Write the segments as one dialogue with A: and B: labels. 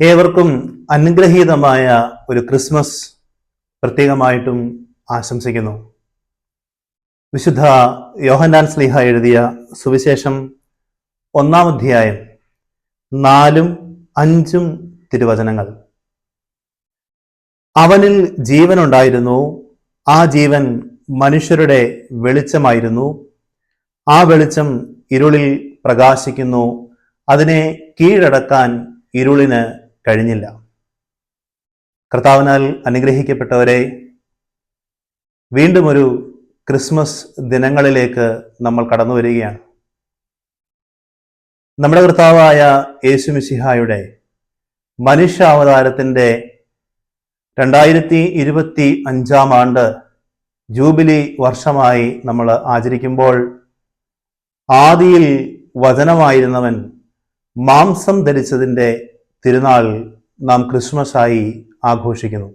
A: ഏവർക്കും അനുഗ്രഹീതമായ ഒരു ക്രിസ്മസ് പ്രത്യേകമായിട്ടും ആശംസിക്കുന്നു. വിശുദ്ധ യോഹന്നാൻ സ്ലിഹ എഴുതിയ സുവിശേഷം ഒന്നാം അധ്യായം നാലും അഞ്ചും തിരുവചനങ്ങൾ. അവനിൽ ജീവനുണ്ടായിരുന്നു ആ ജീവൻ മനുഷ്യരുടെ വെളിച്ചമായിരുന്നു ആ വെളിച്ചം ഇരുളിൽ പ്രകാശിക്കുന്നു അതിനെ കീഴടക്കാൻ ഇരുളിന് കഴിഞ്ഞില്ല. കർത്താവിനാൽ അനുഗ്രഹിക്കപ്പെട്ടവരെ വീണ്ടും ഒരു ക്രിസ്മസ് ദിനങ്ങളിലേക്ക് നമ്മൾ കടന്നു വരികയാണ്. നമ്മുടെ കർത്താവായ യേശു മിശിഹായുടെ മനുഷ്യാവതാരത്തിന്റെ രണ്ടായിരത്തി ഇരുപത്തി അഞ്ചാം ആണ്ട് ജൂബിലി വർഷമായി നമ്മൾ ആചരിക്കുമ്പോൾ ആദിയിൽ വചനമായിരുന്നവൻ മാംസം ധരിച്ചതിന്റെ തിരുനാൾ നാം ക്രിസ്മസ് ആയി ആഘോഷിക്കുന്നു.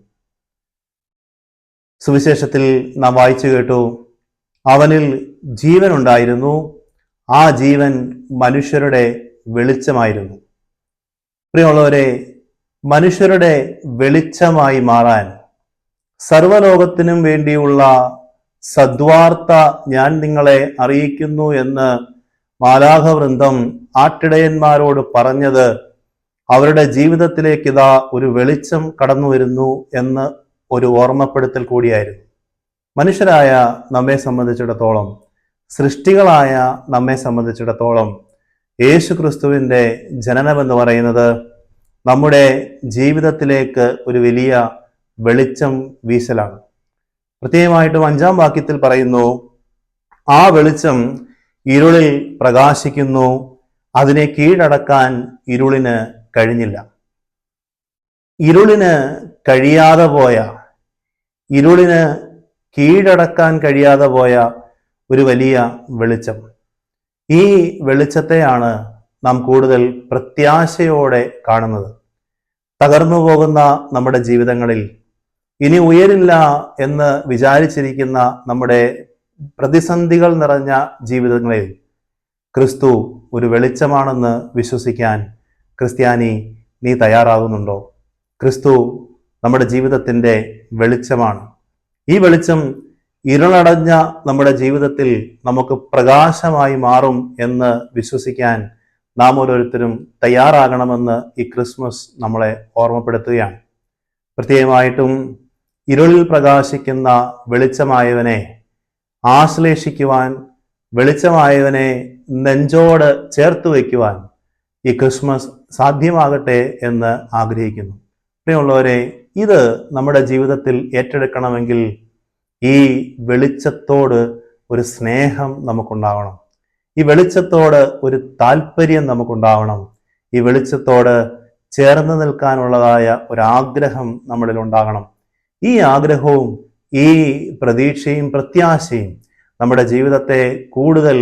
A: സുവിശേഷത്തിൽ നാം വായിച്ചു കേട്ടു അവനിൽ ജീവൻ ഉണ്ടായിരുന്നു ആ ജീവൻ മനുഷ്യരുടെ വെളിച്ചമായിരുന്നു. പ്രിയമുള്ളവരെ മനുഷ്യരുടെ വെളിച്ചമായി മാറാൻ സർവലോകത്തിനും വേണ്ടിയുള്ള സദ്വാർത്ത ഞാൻ നിങ്ങളെ അറിയിക്കുന്നു എന്ന് മാലാഹവൃന്ദം ആട്ടിടയന്മാരോട് പറഞ്ഞത് അവരുടെ ജീവിതത്തിലേക്ക് ഇതാ ഒരു വെളിച്ചം കടന്നു വരുന്നു എന്ന് ഒരു ഓർമ്മപ്പെടുത്തൽ കൂടിയായിരുന്നു. മനുഷ്യരായ നമ്മെ സംബന്ധിച്ചിടത്തോളം സൃഷ്ടികളായ നമ്മെ സംബന്ധിച്ചിടത്തോളം യേശു ക്രിസ്തുവിന്റെ ജനനമെന്ന് പറയുന്നത് നമ്മുടെ ജീവിതത്തിലേക്ക് ഒരു വലിയ വെളിച്ചം വീശലാണ്. പ്രത്യേകമായിട്ടും അഞ്ചാം വാക്യത്തിൽ പറയുന്നു ആ വെളിച്ചം ഇരുളിൽ പ്രകാശിക്കുന്നു അതിനെ കീഴടക്കാൻ ഇരുളിന് കഴിഞ്ഞില്ല. ഇരുളിന് കഴിയാതെ പോയ ഇരുളിന് കീഴടക്കാൻ കഴിയാതെ പോയ ഒരു വലിയ വെളിച്ചം. ഈ വെളിച്ചത്തെയാണ് നാം കൂടുതൽ പ്രത്യാശയോടെ കാണുന്നത്. തകർന്നു പോകുന്ന നമ്മുടെ ജീവിതങ്ങളിൽ ഇനി ഉയരില്ല എന്ന് വിചാരിച്ചിരിക്കുന്ന നമ്മുടെ പ്രതിസന്ധികൾ നിറഞ്ഞ ജീവിതങ്ങളിൽ ക്രിസ്തു ഒരു വെളിച്ചമാണെന്ന് വിശ്വസിക്കാൻ ക്രിസ്ത്യാനി നീ തയ്യാറാകുന്നുണ്ടോ? ക്രിസ്തു നമ്മുടെ ജീവിതത്തിന്റെ വെളിച്ചമാണ്. ഈ വെളിച്ചം ഇരുളടഞ്ഞ നമ്മുടെ ജീവിതത്തിൽ നമുക്ക് പ്രകാശമായി മാറും എന്ന് വിശ്വസിക്കാൻ നാം ഓരോരുത്തരും തയ്യാറാകണമെന്ന് ഈ ക്രിസ്മസ് നമ്മളെ ഓർമ്മപ്പെടുത്തുകയാണ്. പ്രത്യേകമായിട്ടും ഇരുളിൽ പ്രകാശിക്കുന്ന വെളിച്ചമായവനെ ആശ്ലേഷിക്കുവാൻ വെളിച്ചമായവനെ നെഞ്ചോട് ചേർത്ത് വയ്ക്കുവാൻ ഈ ക്രിസ്മസ് സാധ്യമാകട്ടെ എന്ന് ആഗ്രഹിക്കുന്നു. പ്രിയമുള്ളവരെ ഇത് നമ്മുടെ ജീവിതത്തിൽ ഏറ്റെടുക്കണമെങ്കിൽ ഈ വെളിച്ചത്തോട് ഒരു സ്നേഹം നമുക്കുണ്ടാവണം. ഈ വെളിച്ചത്തോട് ഒരു താല്പര്യം നമുക്കുണ്ടാവണം. ഈ വെളിച്ചത്തോട് ചേർന്ന് നിൽക്കാനുള്ളതായ ഒരാഗ്രഹം നമ്മളിൽ ഉണ്ടാകണം. ഈ ആഗ്രഹവും ഈ പ്രതീക്ഷയും പ്രത്യാശയും നമ്മുടെ ജീവിതത്തെ കൂടുതൽ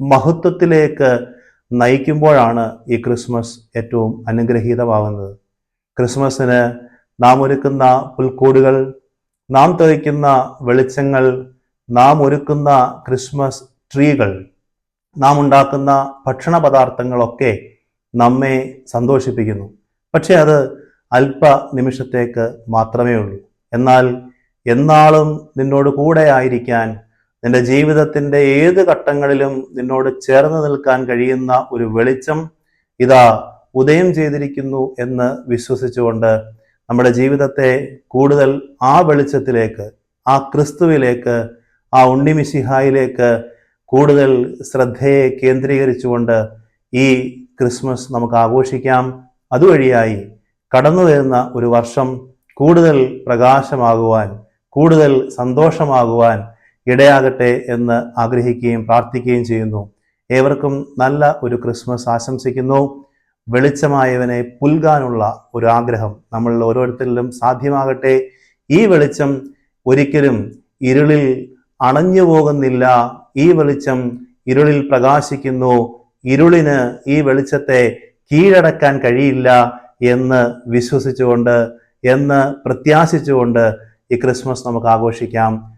A: മഹത്വത്തിലേക്ക് നയിക്കുമ്പോഴാണ് ഈ ക്രിസ്മസ് ഏറ്റവും അനുഗ്രഹീതമാകുന്നത്. ക്രിസ്മസിന് നാം ഒരുക്കുന്ന പുൽക്കൂടുകൾ നാം തെളിക്കുന്ന വെളിച്ചങ്ങൾ നാം ഒരുക്കുന്ന ക്രിസ്മസ് ട്രീകൾ നാം ഉണ്ടാക്കുന്ന ഭക്ഷണ പദാർത്ഥങ്ങളൊക്കെ നമ്മെ സന്തോഷിപ്പിക്കുന്നു. പക്ഷേ അത് അല്പ നിമിഷത്തേക്ക് മാത്രമേ ഉള്ളൂ എന്നാൽ എന്നാളും നിന്നോട് കൂടെ ആയിരിക്കാൻ നിന്റെ ജീവിതത്തിന്റെ ഏത് ഘട്ടങ്ങളിലും നിന്നോട് ചേർന്ന് നിൽക്കാൻ കഴിയുന്ന ഒരു വെളിച്ചം ഇതാ ഉദയം ചെയ്തിരിക്കുന്നു എന്ന് വിശ്വസിച്ചുകൊണ്ട് നമ്മുടെ ജീവിതത്തെ കൂടുതൽ ആ വെളിച്ചത്തിലേക്ക് ആ ക്രിസ്തുവിലേക്ക് ആ ഉണ്ണിമിശിഹായിലേക്ക് കൂടുതൽ ശ്രദ്ധയെ കേന്ദ്രീകരിച്ചുകൊണ്ട് ഈ ക്രിസ്മസ് നമുക്ക് ആഘോഷിക്കാം. അതുവഴിയായി കടന്നു വരുന്ന ഒരു വർഷം കൂടുതൽ പ്രകാശമാകുവാൻ കൂടുതൽ സന്തോഷമാകുവാൻ ഇടയാകട്ടെ എന്ന് ആഗ്രഹിക്കുകയും പ്രാർത്ഥിക്കുകയും ചെയ്യുന്നു. ഏവർക്കും നല്ല ഒരു ക്രിസ്മസ് ആശംസിക്കുന്നു. വെളിച്ചമായവനെ പുൽകാനുള്ള ഒരു ആഗ്രഹം നമ്മളിൽ ഓരോരുത്തരിലും സാധ്യമാകട്ടെ. ഈ വെളിച്ചം ഒരിക്കലും ഇരുളിൽ അണഞ്ഞു പോകുന്നില്ല. ഈ വെളിച്ചം ഇരുളിൽ പ്രകാശിക്കുന്നു. ഇരുളിന് ഈ വെളിച്ചത്തെ കീഴടക്കാൻ കഴിയില്ല എന്ന് വിശ്വസിച്ചുകൊണ്ട് എന്ന് പ്രത്യാശിച്ചുകൊണ്ട് ഈ ക്രിസ്മസ് നമുക്ക് ആഘോഷിക്കാം.